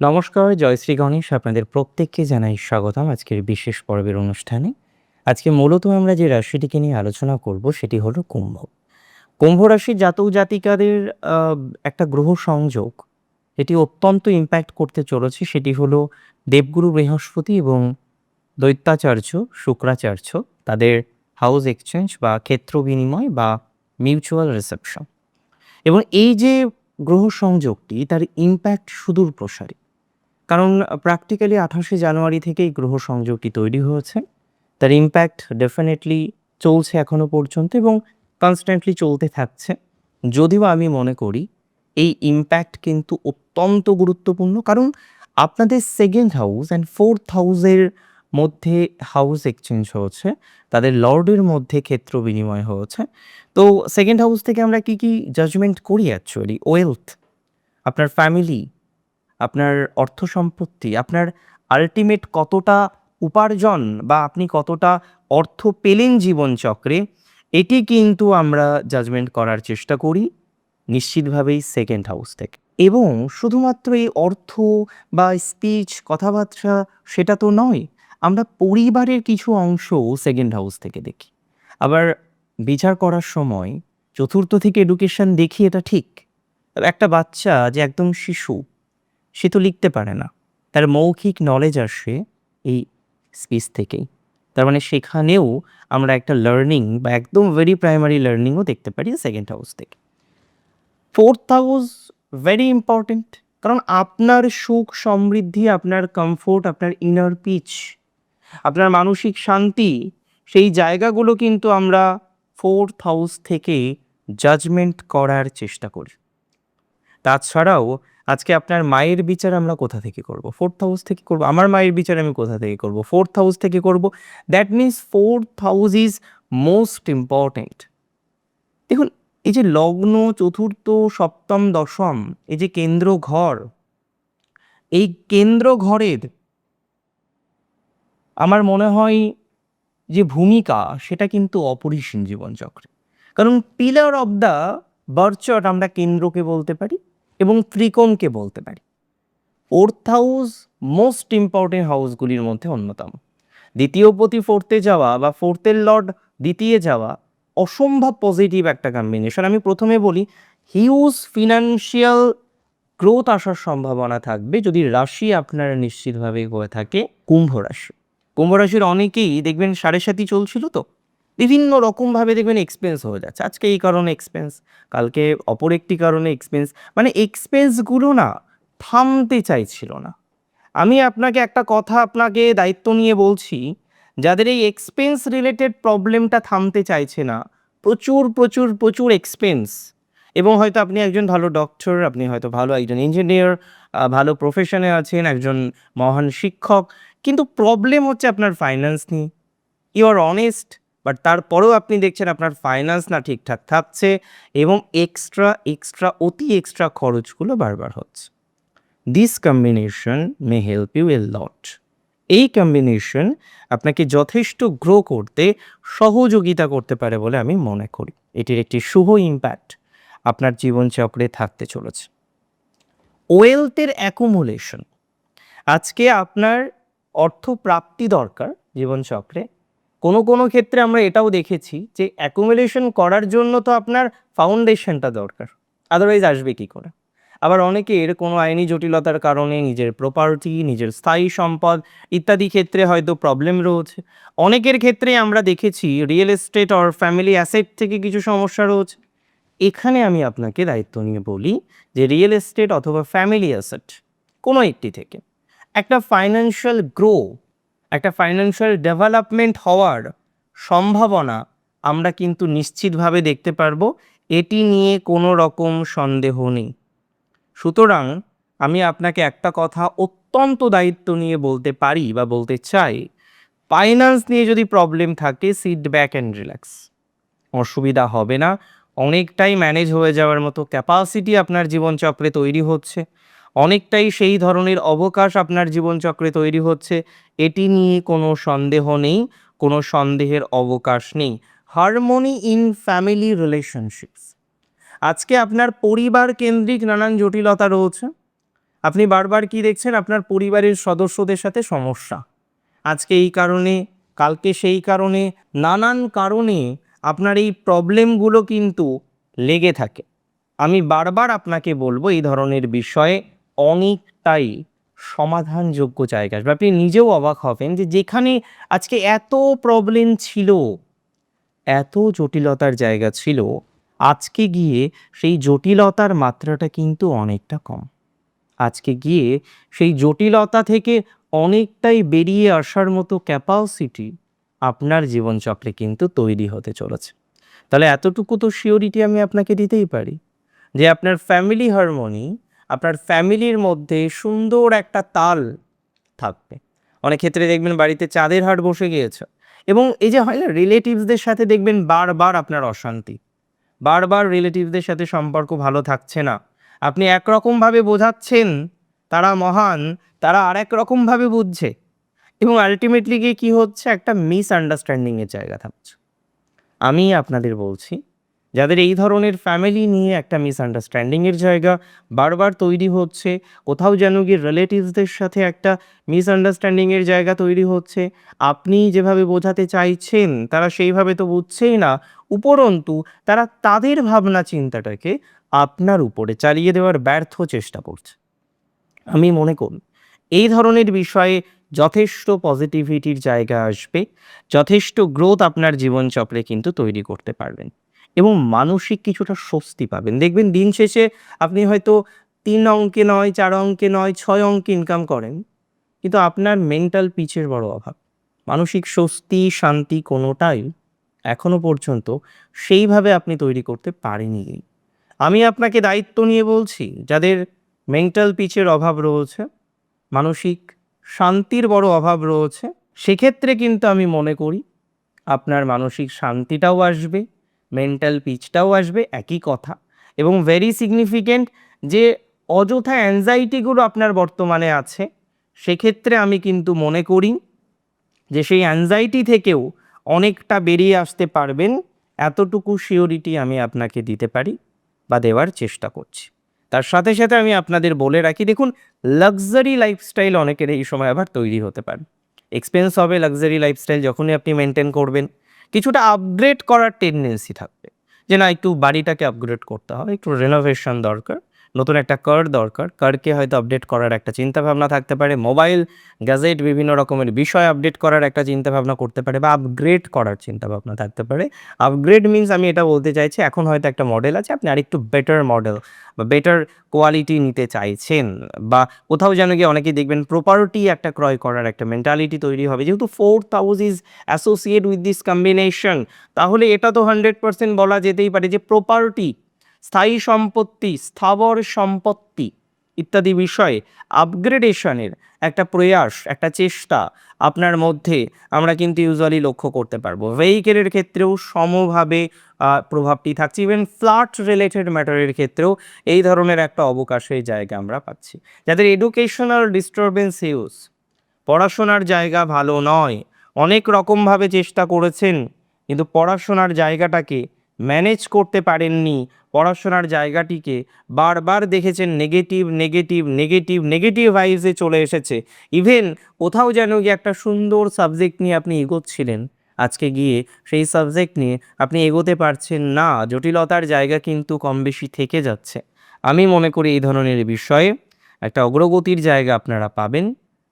নমস্কার জয়শ্রী গণেশ। আপনাদের প্রত্যেককে জানাই স্বাগতম আজকের বিশেষ পর্বের অনুষ্ঠানে। আজকে মূলত আমরা যে রাশিটিকে নিয়ে আলোচনা করব সেটি হলো কুম্ভ। কুম্ভ রাশির জাতক জাতিকাদের একটা গ্রহ সংযোগ। এটি অত্যন্ত ইম্প্যাক্ট করতে চলেছে। সেটি হলো দেবগুরু বৃহস্পতি এবং দৈত্যাচার্য শুক্রাচার্য। তাদের হাউস এক্সচেঞ্জ বা ক্ষেত্র বিনিময় বা মিউচুয়াল রিসেপশন এবং এই যে গ্রহ সংযোগটি, তার ইম্প্যাক্ট সুদূর প্রসারী কারণ প্র্যাকটিক্যালি আঠাশে জানুয়ারি থেকেই গ্রহ সংযোগটি তৈরি হয়েছে। তার ইম্প্যাক্ট ডেফিনেটলি চলছে এখনও পর্যন্ত এবং কনস্ট্যান্টলি চলতে থাকছে। যদিও আমি মনে করি এই ইম্প্যাক্ট কিন্তু অত্যন্ত গুরুত্বপূর্ণ কারণ আপনাদের সেকেন্ড হাউস অ্যান্ড ফোর্থ হাউসের মধ্যে হাউস এক্সচেঞ্জ হয়েছে, তাদের লর্ডের মধ্যে ক্ষেত্র বিনিময় হয়েছে। তো সেকেন্ড হাউস থেকে আমরা কি কি জাজমেন্ট করি অ্যাকচুয়ালি ওয়েলথ আপনার ফ্যামিলি আপনার অর্থ সম্পত্তি, আপনার আলটিমেট কতটা উপার্জন বা আপনি কতটা অর্থ পেলেন জীবনচক্রে, এটি কিন্তু আমরা জাজমেন্ট করার চেষ্টা করি নিশ্চিতভাবেই সেকেন্ড হাউস থেকে। এবং শুধুমাত্র এই অর্থ বা স্পিচ কথাবার্তা সেটা তো নয়, আমরা পরিবারের কিছু অংশ সেকেন্ড হাউস থেকে দেখি। আবার বিচার করার সময় চতুর্থ থেকে এডুকেশন দেখি এটা ঠিক। একটা বাচ্চা যে একদম শিশু সে তো লিখতে পারে না। তার মৌখিক নলেজ আসে এই স্পিচ থেকেই। তার মানে সেখানেও আমরা একটা লার্নিং বা একদম ভেরি প্রাইমারি লার্নিংও দেখতে পারি সেকেন্ড হাউস থেকে। ফোর্থ হাউস ভেরি ইম্পর্টেন্ট কারণ আপনার সুখ সমৃদ্ধি, আপনার কমফোর্ট আপনার ইনার পিচ আপনার মানসিক শান্তি, সেই জায়গাগুলো কিন্তু আমরা ফোর্থ হাউস থেকে জাজমেন্ট করার চেষ্টা করি। তাছাড়াও আজকে আপনার মায়ের বিচার আমরা কোথা থেকে করব? ফোর্থ হাউস থেকে করব। আমার মায়ের বিচার আমি কোথা থেকে করব? ফোর্থ হাউস থেকে করব। That means fourth house is most important দেখুন, এই যে লগ্ন, চতুর্থ, সপ্তম, দশম, এই যে কেন্দ্র ঘর, এই কেন্দ্র ঘরের আমার মনে হয় যে ভূমিকা, সেটা কিন্তু অপরিসীম জীবনচক্রে। কারণ পিলার অব দ্য বার্চট আমরা কেন্দ্রকে বলতে পারি। এবং ত্রিকোণকে বলতে পারি। ফোর্থ হাউস মোস্ট ইম্পর্টেন্ট হাউসগুলির মধ্যে অন্যতম। দ্বিতীয় পতি ফোর্থে যাওয়া বা ফোর্থের লর্ড দ্বিতীয় যাওয়া অসম্ভব পজিটিভ একটা কম্বিনেশন আমি প্রথমে বলি হিউজ ফিনান্সিয়াল গ্রোথ আসার সম্ভাবনা থাকবে যদি রাশি আপনারা নিশ্চিতভাবে হয়ে থাকে কুম্ভ রাশি। কুম্ভ রাশির অনেকেই দেখবেন সাড়ে সাথী চলছিল তো। বিভিন্ন রকমভাবে দেখবেন এক্সপেন্স হয়ে যাচ্ছে। আজকে এই কারণে এক্সপেন্স কালকে অপর একটি কারণে এক্সপেন্স মানে এক্সপেন্সগুলো না থামতে চাইছিল না। আমি আপনাকে একটা কথা আপনাকে দায়িত্ব নিয়ে বলছি, যাদের এই এক্সপেন্স রিলেটেড প্রবলেমটা থামতে চাইছে না, প্রচুর প্রচুর প্রচুর এক্সপেন্স এবং হয়তো আপনি একজন ভালো ডক্টর আপনি হয়তো ভালো একজন ইঞ্জিনিয়ার ভালো প্রফেশনে আছেন, একজন মহান শিক্ষক, কিন্তু প্রবলেম হচ্ছে আপনার ফাইন্যান্স নিয়ে। ইউ আর অনেস্ট বাট তারপরেও আপনি দেখছেন আপনার ফাইন্যান্স না ঠিকঠাক থাকছে এবং এক্সট্রা এক্সট্রা অতি এক্সট্রা খরচগুলো বারবার হচ্ছে। This combination may help you a lot এই কম্বিনেশন আপনাকে যথেষ্ট গ্রো করতে সহযোগিতা করতে পারে বলে আমি মনে করি। এটির একটি শুভ ইম্প্যাক্ট আপনার জীবনচক্রে থাকতে চলেছে। ওয়েলথের অ্যাকুমুলেশন আজকে আপনার অর্থ প্রাপ্তি দরকার জীবনচক্রে। কোনো কোনো ক্ষেত্রে আমরা এটাও দেখেছি যে অ্যাকুমুলেশন করার জন্য তো আপনার ফাউন্ডেশনটা দরকার। আদারওয়াইজ আসবে কি করে? আবার অনেকের কোনো আইনি জটিলতার কারণে নিজের প্রপার্টি নিজের স্থায়ী সম্পদ ইত্যাদি ক্ষেত্রে হয়তো প্রবলেম রয়েছে। অনেকের ক্ষেত্রে আমরা দেখেছি real estate or family asset থেকে কিছু সমস্যা রয়েছে। এখানে আমি আপনাকে দায়িত্ব নিয়ে বলি যে রিয়েল এস্টেট অথবা ফ্যামিলি অ্যাসেট কোনো একটি থেকে একটা ফাইন্যান্সিয়াল গ্রো একটা ফাইন্যান্সিয়াল ডেভেলপমেন্ট হওয়ার সম্ভাবনা আমরা কিন্তু নিশ্চিতভাবে দেখতে পারব, এটি নিয়ে কোনো রকম সন্দেহ নেই। সুতরাং আমি আপনাকে একটা কথা অত্যন্ত দায়িত্ব নিয়ে বলতে পারি বা বলতে চাই ফাইন্যান্স নিয়ে যদি প্রবলেম থাকে সিট ব্যাক অ্যান্ড রিল্যাক্স অসুবিধা হবে না, অনেকটাই ম্যানেজ হয়ে যাওয়ার মতো ক্যাপাসিটি আপনার জীবনচক্রে তৈরি হচ্ছে। অনেকটাই সেই ধরনের অবকাশ আপনার জীবনচক্রে তৈরি হচ্ছে। এটি নিয়ে কোনো সন্দেহ নেই, কোনো সন্দেহের অবকাশ নেই। Harmony in family relationships. আজকে আপনার পরিবার কেন্দ্রিক নানান জটিলতা রয়েছে। আপনি বারবার কি দেখছেন? আপনার পরিবারের সদস্যদের সাথে সমস্যা। আজকে এই কারণে, কালকে সেই কারণে, নানান কারণে আপনার এই প্রবলেমগুলো কিন্তু লেগে থাকে। আমি বারবার আপনাকে বলব এই ধরনের বিষয়ে অনেকটাই সমাধানযোগ্য জায়গা আসবে। আপনি নিজেও অবাক হবেন যে যেখানে আজকে এত প্রবলেম ছিল, এত জটিলতার জায়গা ছিল, আজকে গিয়ে সেই জটিলতার মাত্রাটা কিন্তু অনেকটা কম। আজকে গিয়ে সেই জটিলতা থেকে অনেকটাই বেরিয়ে আসার মতো ক্যাপাসিটি আপনার জীবনচক্রে কিন্তু তৈরি হতে চলেছে। তাহলে এতটুকু তো শিওরিটি আমি আপনাকে দিতেই পারি যে আপনার ফ্যামিলি হারমোনি আপনার ফ্যামিলির মধ্যে সুন্দর একটা তাল থাকবে। অনেক ক্ষেত্রে দেখবেন বাড়িতে চাঁদের হাট বসে গিয়েছে এবং এই যে হয় না রিলেটিভসদের সাথে দেখবেন বারবার আপনার অশান্তি। বারবার রিলেটিভসদের সাথে সম্পর্ক ভালো থাকছে না। আপনি একরকমভাবে বোঝাচ্ছেন, তারা মহান, তারা আরেক রকমভাবে বুঝছে এবং আলটিমেটলি গিয়ে কী হচ্ছে? একটা মিসআন্ডারস্ট্যান্ডিংয়ের জায়গা থাকছে। আমি আপনাদের বলছি যাদের এই ধরনের ফ্যামিলি নিয়ে একটা মিসআন্ডারস্ট্যান্ডিংয়ের জায়গা বারবার তৈরি হচ্ছে, কোথাও যেন গিয়ে রিলেটিভসদের সাথে একটা মিসআন্ডারস্ট্যান্ডিংয়ের জায়গা তৈরি হচ্ছে। আপনি যেভাবে বোঝাতে চাইছেন, তারা সেইভাবে তো বুঝছেই না, উপরন্তু তারা তাদের ভাবনা চিন্তাটাকে আপনার উপরে চালিয়ে দেওয়ার ব্যর্থ চেষ্টা করছে। আমি মনে করি, এই ধরনের বিষয়ে যথেষ্ট পজিটিভিটির জায়গা আসবে, যথেষ্ট গ্রোথ আপনার জীবনচক্রে কিন্তু তৈরি করতে পারবেন। এবং মানসিক কিছুটা স্বস্তি পাবেন। দেখবেন দিন শেষে আপনি হয়তো তিন অঙ্কে নয়, চার অঙ্কে নয়, ছয় অঙ্কে ইনকাম করেন, কিন্তু আপনার মেন্টাল পিচের বড় অভাব। মানসিক স্বস্তি, শান্তি কোনোটাই এখনও পর্যন্ত সেইভাবে আপনি তৈরি করতে পারেনি আমি আপনাকে দায়িত্ব নিয়ে বলছি, যাদের মেন্টাল পিচের অভাব রয়েছে, মানসিক শান্তির বড় অভাব রয়েছে, সেক্ষেত্রে কিন্তু আমি মনে করি আপনার মানসিক শান্তিটাও আসবে। মেন্টাল পিচটাও আসবে, একই কথা। এবং ভেরি সিগনিফিকেন্ট যে অযথা অ্যাংজাইটিগুলো আপনার বর্তমানে আছে, সেক্ষেত্রে আমি কিন্তু মনে করি যে সেই অ্যাংজাইটি থেকেও অনেকটা বেরিয়ে আসতে পারবেন, এতটুকু শিওরিটি আমি আপনাকে দিতে পারি বা দেওয়ার চেষ্টা করছি। তার সাথে সাথে আমি আপনাদের বলে রাখি, দেখুন লাক্সারি লাইফস্টাইল অনেকের এই সময় আবার তৈরি হতে পারে। এক্সপেন্স হবে লাক্সারি লাইফস্টাইল যখনই আপনি মেনটেন করবেন। কিছুটা আপগ্রেড করার টেন্ডেন্সি থাকবে। যে না, একটু বাড়িটাকে আপগ্রেড করতে হবে, একটু রেনোভেশন দরকার। নতুন একটা কার দরকার। কারকে হয়তো আপডেট করার একটা চিন্তাভাবনা থাকতে পারে। মোবাইল গ্যাজেট বিভিন্ন রকমের বিষয় আপডেট করার একটা চিন্তাভাবনা করতে পারে বা আপগ্রেড করার চিন্তাভাবনা থাকতে পারে। আপগ্রেড মিন্স আমি এটা বলতে চাইছি, এখন হয়তো একটা মডেল আছে, আপনি আরেকটু বেটার মডেল বা বেটার কোয়ালিটি নিতে চাইছেন বা কোথাও যেন গিয়ে অনেকেই দেখবেন প্রপার্টি একটা ক্রয় করার একটা মেন্টালিটি তৈরি হবে। যেহেতু fourth house is associate with this combination তাহলে এটা তো হান্ড্রেড পার্সেন্ট বলা যেতেই পারে যে প্রপার্টি স্থায়ী সম্পত্তি, স্থাবর সম্পত্তি ইত্যাদি বিষয়ে আপগ্রেডেশনের একটা প্রয়াস, একটা চেষ্টা আপনার মধ্যে আমরা কিন্তু ইউজুয়ালি লক্ষ্য করতে পারব। ভেহিকেলের ক্ষেত্রেও সমভাবে প্রভাবটি থাকছে। ইভেন ফ্ল্যাট রিলেটেড ম্যাটারের ক্ষেত্রেও এই ধরনের একটা অবকাশের জায়গা আমরা পাচ্ছি। যাদের এডুকেশনাল ডিস্টারবেন্স ইউজ পড়াশোনার জায়গা ভালো নয়, অনেক রকমভাবে চেষ্টা করেছেন, কিন্তু পড়াশোনার জায়গাটাকে ম্যানেজ করতে পারেননি পড়াশোনার জায়গাটিকে বারবার দেখেছেন নেগেটিভ নেগেটিভ নেগেটিভ নেগেটিভ ভাইজে চলে এসেছে। ইভেন কোথাও যেন গিয়ে একটা সুন্দর সাবজেক্ট নিয়ে আপনি এগোচ্ছিলেন। আজকে গিয়ে সেই সাবজেক্ট নিয়ে আপনি এগোতে পারছেন না, জটিলতার জায়গা কিন্তু কম বেশি থেকে যাচ্ছে। আমি মনে করি এই ধরনের বিষয়ে একটা অগ্রগতির জায়গা আপনারা পাবেন,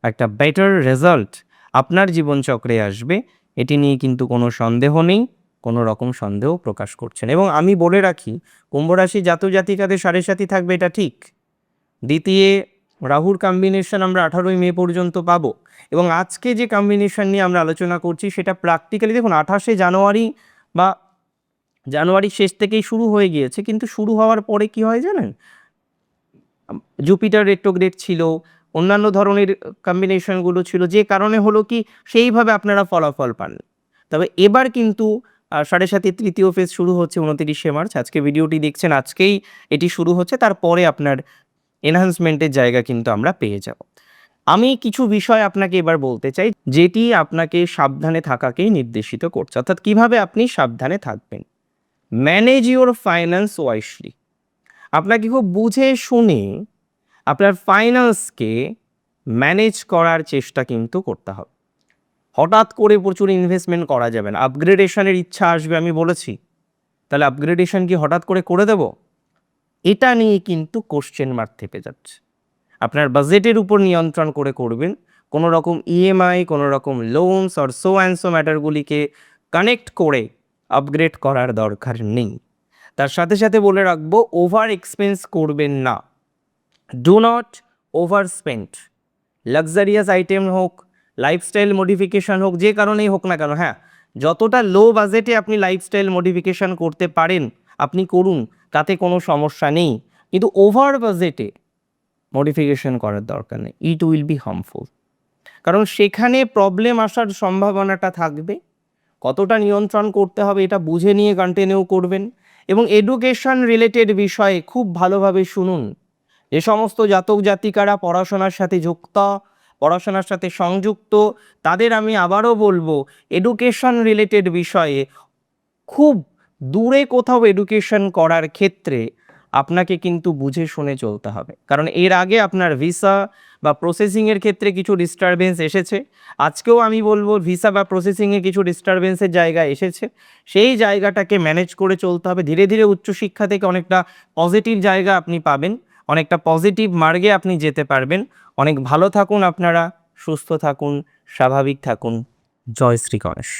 একটা বেটার রেজাল্ট আপনার জীবনচক্রে আসবে। এটি নিয়ে কিন্তু কোনো সন্দেহ নেই। কোনো রকম সন্দেহ প্রকাশ করছেন এবং আমি বলে রাখি, কুম্ভ রাশি জাতক জাতিকাদের সাড়ে সাথী থাকবে, এটা ঠিক। দ্বিতীয়, রাহুর কম্বিনেশন আমরা আঠারোই মে পর্যন্ত পাবো। এবং আজকে যে কম্বিনেশন নিয়ে আমরা আলোচনা করছি, সেটা প্র্যাকটিক্যালি দেখুন, আঠাশে জানুয়ারি বা জানুয়ারির শেষ থেকেই শুরু হয়ে গিয়েছে, কিন্তু শুরু হওয়ার পরে কি হয় জানেন? জুপিটার রেট্রোগ্রেড ছিল, অন্যান্য ধরনের কম্বিনেশনগুলো ছিল, যে কারণে হলো কি, সেইভাবে আপনারা ফলাফল পান। তবে এবার কিন্তু সাড়ে সাথে তৃতীয় ফেজ শুরু হচ্ছে উনতিরিশে মার্চ। আজকে ভিডিওটি দেখছেন, আজকেই এটি শুরু হচ্ছে, তারপরে আপনার এনহান্সমেন্টের জায়গা কিন্তু আমরা পেয়ে যাব। আমি কিছু বিষয় আপনাকে এবার বলতে চাই, যেটি আপনাকে সাবধানে থাকাকেই নির্দেশিত করছে। অর্থাৎ কীভাবে আপনি সাবধানে থাকবেন? ম্যানেজ ইউর ফাইন্যান্স ওয়াইসলি আপনাকে খুব বুঝে শুনে আপনার ফাইন্যান্সকে ম্যানেজ করার চেষ্টা কিন্তু করতে হবে। হঠাৎ করে প্রচুর ইনভেস্টমেন্ট করা যাবে না। আপগ্রেডেশনের ইচ্ছা আসবে, আমি বলেছি। তাহলে আপগ্রেডেশন কি হঠাৎ করে করে দেব? এটা নিয়ে কিন্তু কোশ্চেন মার্ক থেকে যাচ্ছে। আপনার বাজেটের উপর নিয়ন্ত্রণ করে করবেন। কোনো রকম ইএমআই কোনো রকম লোনস আর সো অ্যান্ড সো ম্যাটারগুলিকে কানেক্ট করে আপগ্রেড করার দরকার নেই। তার সাথে সাথে বলে রাখব ওভার এক্সপেন্স করবেন না। Do not over spend luxurious item হোক লাইফস্টাইল মডিফিকেশান হোক, যে কারণেই হোক না কেন হ্যাঁ যতটা লো বাজেটে আপনি লাইফস্টাইল মডিফিকেশান করতে পারেন, আপনি করুন, তাতে কোনো সমস্যা নেই। কিন্তু ওভার বাজেটে মডিফিকেশন করার দরকার নেই ইট উইল বি হার্মফুল কারণ সেখানে প্রবলেম আসার সম্ভাবনাটা থাকবে, কতটা নিয়ন্ত্রণ করতে হবে এটা বুঝে নিয়ে কন্টিনিউ করবেন, এবং এডুকেশন রিলেটেড বিষয়ে খুব ভালোভাবে শুনুন। যে সমস্ত জাতক জাতিকারা পড়াশোনার সাথে যুক্ত পড়াশোনার সাথে সংযুক্ত, তাদের আমি আবারও বলব এডুকেশন রিলেটেড বিষয়ে খুব দূরে কোথাও এডুকেশন করার ক্ষেত্রে আপনাকে কিন্তু বুঝে শুনে চলতে হবে। কারণ এর আগে আপনার ভিসা বা প্রসেসিংয়ের ক্ষেত্রে কিছু ডিস্টারবেন্স এসেছে। আজকেও আমি বলব ভিসা বা প্রসেসিংয়ে কিছু ডিস্টারবেন্সের জায়গা এসেছে। সেই জায়গাটাকে ম্যানেজ করে চলতে হবে। ধীরে ধীরে উচ্চশিক্ষা থেকে অনেকটা পজিটিভ জায়গা আপনি পাবেন। অনেকটা পজিটিভ মার্গে আপনি যেতে পারবেন। অনেক ভালো থাকুন আপনারা, সুস্থ থাকুন, স্বাভাবিক থাকুন। জয় শ্রী গণেশ।